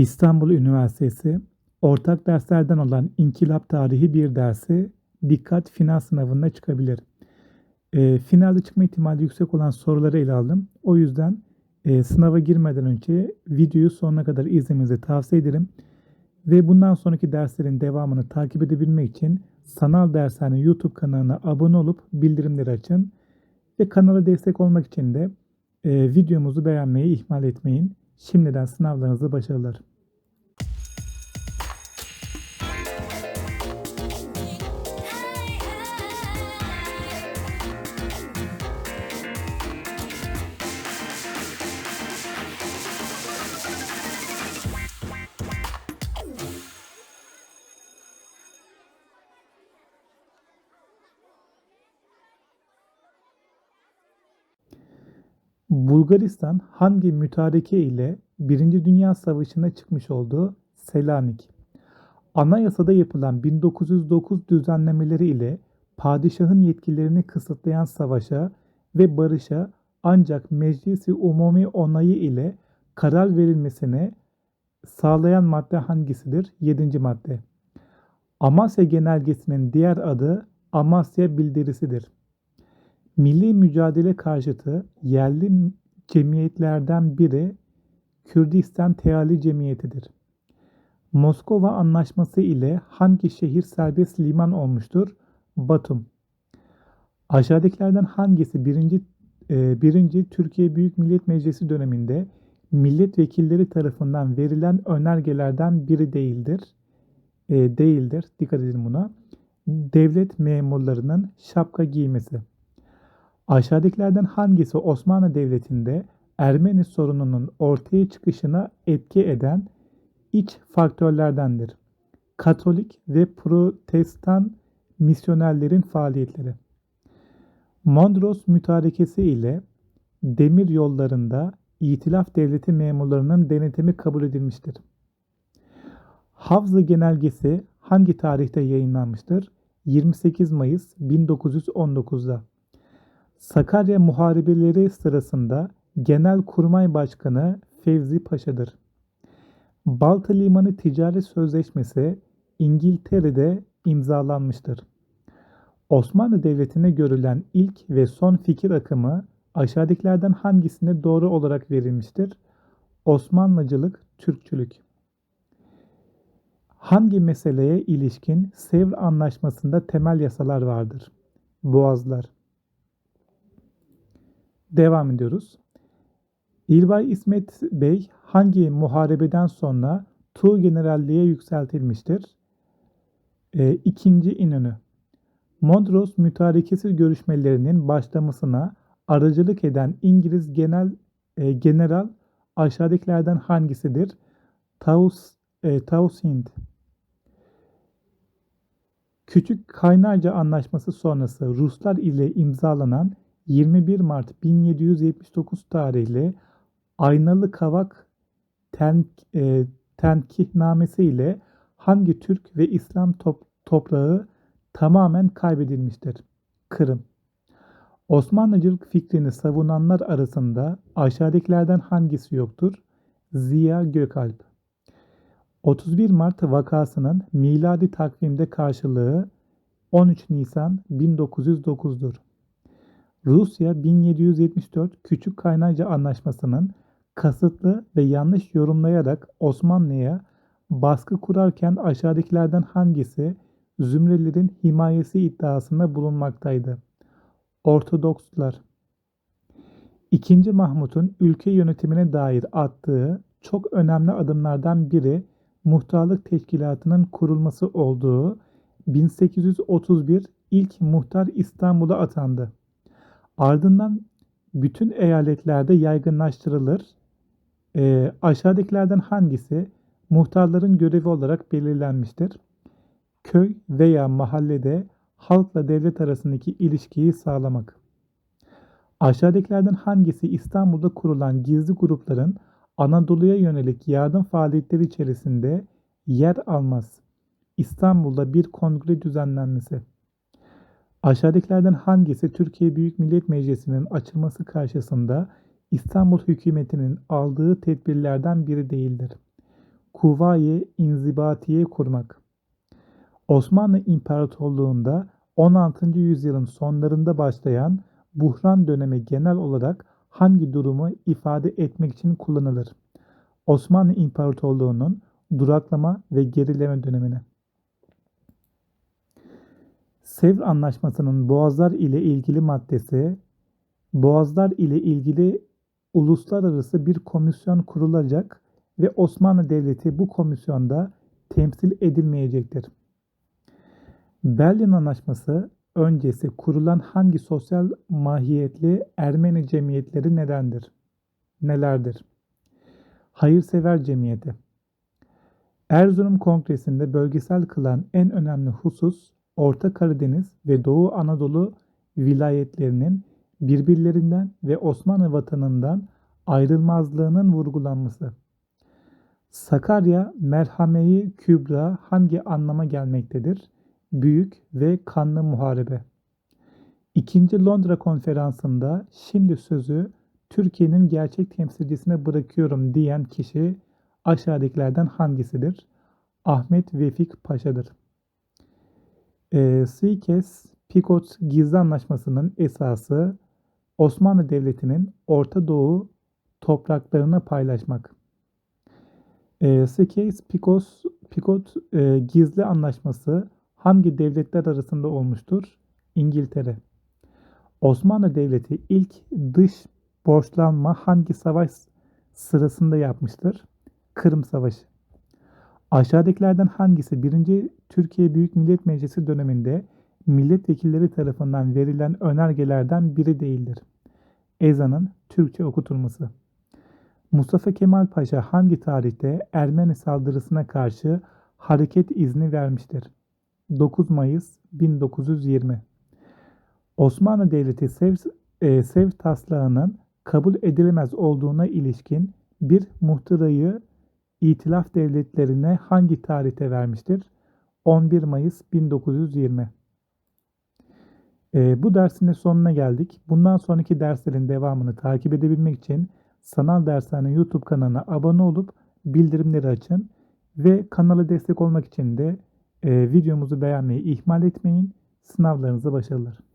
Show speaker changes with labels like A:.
A: İstanbul Üniversitesi ortak derslerden olan İnkılap Tarihi bir dersi dikkat final sınavına çıkabilir. E, finalde çıkma ihtimali yüksek olan soruları ele aldım. O yüzden e, sınava girmeden önce videoyu sonuna kadar izlemenizi tavsiye ederim. Ve bundan sonraki derslerin devamını takip edebilmek için Sanal Dershane YouTube kanalına abone olup bildirimleri açın. Ve kanala destek olmak için de e, videomuzu beğenmeyi ihmal etmeyin. Şimdiden sınavlarınızda başarılar. Bulgaristan hangi mütareke ile Birinci Dünya Savaşı'na çıkmış olduğu Selanik. Anayasada yapılan 1909 düzenlemeleri ile padişahın yetkilerini kısıtlayan savaşa ve barışa ancak Meclisi Umumi onayı ile karar verilmesine sağlayan madde hangisidir? 7. madde. Amasya Genelgesi'nin diğer adı Amasya Bildirisidir. Milli mücadele karşıtı yerli cemiyetlerden biri Kürdistan Teali Cemiyeti'dir. Moskova Anlaşması ile hangi şehir serbest liman olmuştur? Batum. Aşağıdakilerden hangisi birinci, e, birinci Türkiye Büyük Millet Meclisi döneminde milletvekilleri tarafından verilen önergelerden biri değildir? E, değildir. Dikkat edin buna. Devlet memurlarının şapka giymesi. Aşağıdakilerden hangisi Osmanlı Devleti'nde Ermeni sorununun ortaya çıkışına etki eden iç faktörlerdendir? Katolik ve Protestan misyonerlerin faaliyetleri. Mondros mütarekesi ile demir yollarında İtilaf Devleti memurlarının denetimi kabul edilmiştir. Havza Genelgesi hangi tarihte yayınlanmıştır? 28 Mayıs 1919'da. Sakarya Muharebeleri sırasında Genelkurmay Başkanı Fevzi Paşa'dır. Balta Limanı Ticaret Sözleşmesi İngiltere'de imzalanmıştır. Osmanlı Devleti'ne görülen ilk ve son fikir akımı aşağıdakilerden hangisine doğru olarak verilmiştir? Osmanlıcılık, Türkçülük. Hangi meseleye ilişkin Sevr Anlaşması'nda temel yasalar vardır? Boğazlar. Devam ediyoruz. İlbay İsmet Bey hangi muharebeden sonra Tuğ Generalliğe yükseltilmiştir? E, ikinci İnönü. Mondros mütarekesi görüşmelerinin başlamasına aracılık eden İngiliz genel e, general aşağıdakilerden hangisidir? Taus, e, Townsend. Küçük Kaynarca Anlaşması sonrası Ruslar ile imzalanan 21 Mart 1779 tarihli Aynalı Kavak ten, e, Tenkihnamesi ile hangi Türk ve İslam top, toprağı tamamen kaybedilmiştir? Kırım. Osmanlıcılık fikrini savunanlar arasında aşağıdakilerden hangisi yoktur? Ziya Gökalp. 31 Mart vakasının miladi takvimde karşılığı 13 Nisan 1909'dur. Rusya 1774 Küçük Kaynarca Anlaşması'nın kasıtlı ve yanlış yorumlayarak Osmanlı'ya baskı kurarken aşağıdakilerden hangisi Zümrelilerin himayesi iddiasında bulunmaktaydı? Ortodokslar İkinci Mahmut'un ülke yönetimine dair attığı çok önemli adımlardan biri muhtarlık teşkilatının kurulması olduğu 1831 ilk muhtar İstanbul'a atandı. Ardından bütün eyaletlerde yaygınlaştırılır. E, aşağıdakilerden hangisi muhtarların görevi olarak belirlenmiştir? Köy veya mahallede halkla devlet arasındaki ilişkiyi sağlamak. Aşağıdakilerden hangisi İstanbul'da kurulan gizli grupların Anadolu'ya yönelik yardım faaliyetleri içerisinde yer almaz? İstanbul'da bir kongre düzenlenmesi. Aşağıdakilerden hangisi Türkiye Büyük Millet Meclisi'nin açılması karşısında İstanbul hükümetinin aldığı tedbirlerden biri değildir? Kuvayi İnzibatiye kurmak. Osmanlı İmparatorluğu'nda 16. yüzyılın sonlarında başlayan buhran dönemi genel olarak hangi durumu ifade etmek için kullanılır? Osmanlı İmparatorluğu'nun duraklama ve gerileme dönemine. Sevr Anlaşması'nın Boğazlar ile ilgili maddesi, Boğazlar ile ilgili uluslararası bir komisyon kurulacak ve Osmanlı Devleti bu komisyonda temsil edilmeyecektir. Berlin Anlaşması öncesi kurulan hangi sosyal mahiyetli Ermeni cemiyetleri nedendir? Nelerdir? Hayırsever Cemiyeti Erzurum Kongresi'nde bölgesel kılan en önemli husus Orta Karadeniz ve Doğu Anadolu vilayetlerinin birbirlerinden ve Osmanlı vatanından ayrılmazlığının vurgulanması. Sakarya Merhameyi Kübra hangi anlama gelmektedir? Büyük ve kanlı muharebe. İkinci Londra konferansında şimdi sözü Türkiye'nin gerçek temsilcisine bırakıyorum diyen kişi aşağıdakilerden hangisidir? Ahmet Vefik Paşa'dır. E, Sykes Picot Gizli Anlaşması'nın esası Osmanlı Devleti'nin Orta Doğu topraklarını paylaşmak. E, Sykes Picot, Picot e, Gizli Anlaşması hangi devletler arasında olmuştur? İngiltere. Osmanlı Devleti ilk dış borçlanma hangi savaş sırasında yapmıştır? Kırım Savaşı. Aşağıdakilerden hangisi 1. Türkiye Büyük Millet Meclisi döneminde milletvekilleri tarafından verilen önergelerden biri değildir? Ezanın Türkçe okutulması. Mustafa Kemal Paşa hangi tarihte Ermeni saldırısına karşı hareket izni vermiştir? 9 Mayıs 1920 Osmanlı Devleti Sev, e, Sev taslağının kabul edilemez olduğuna ilişkin bir muhtırayı İtilaf devletlerine hangi tarihte vermiştir? 11 Mayıs 1920 e, Bu dersin de sonuna geldik. Bundan sonraki derslerin devamını takip edebilmek için Sanal Dershane YouTube kanalına abone olup bildirimleri açın. Ve kanala destek olmak için de e, videomuzu beğenmeyi ihmal etmeyin. Sınavlarınızda başarılar.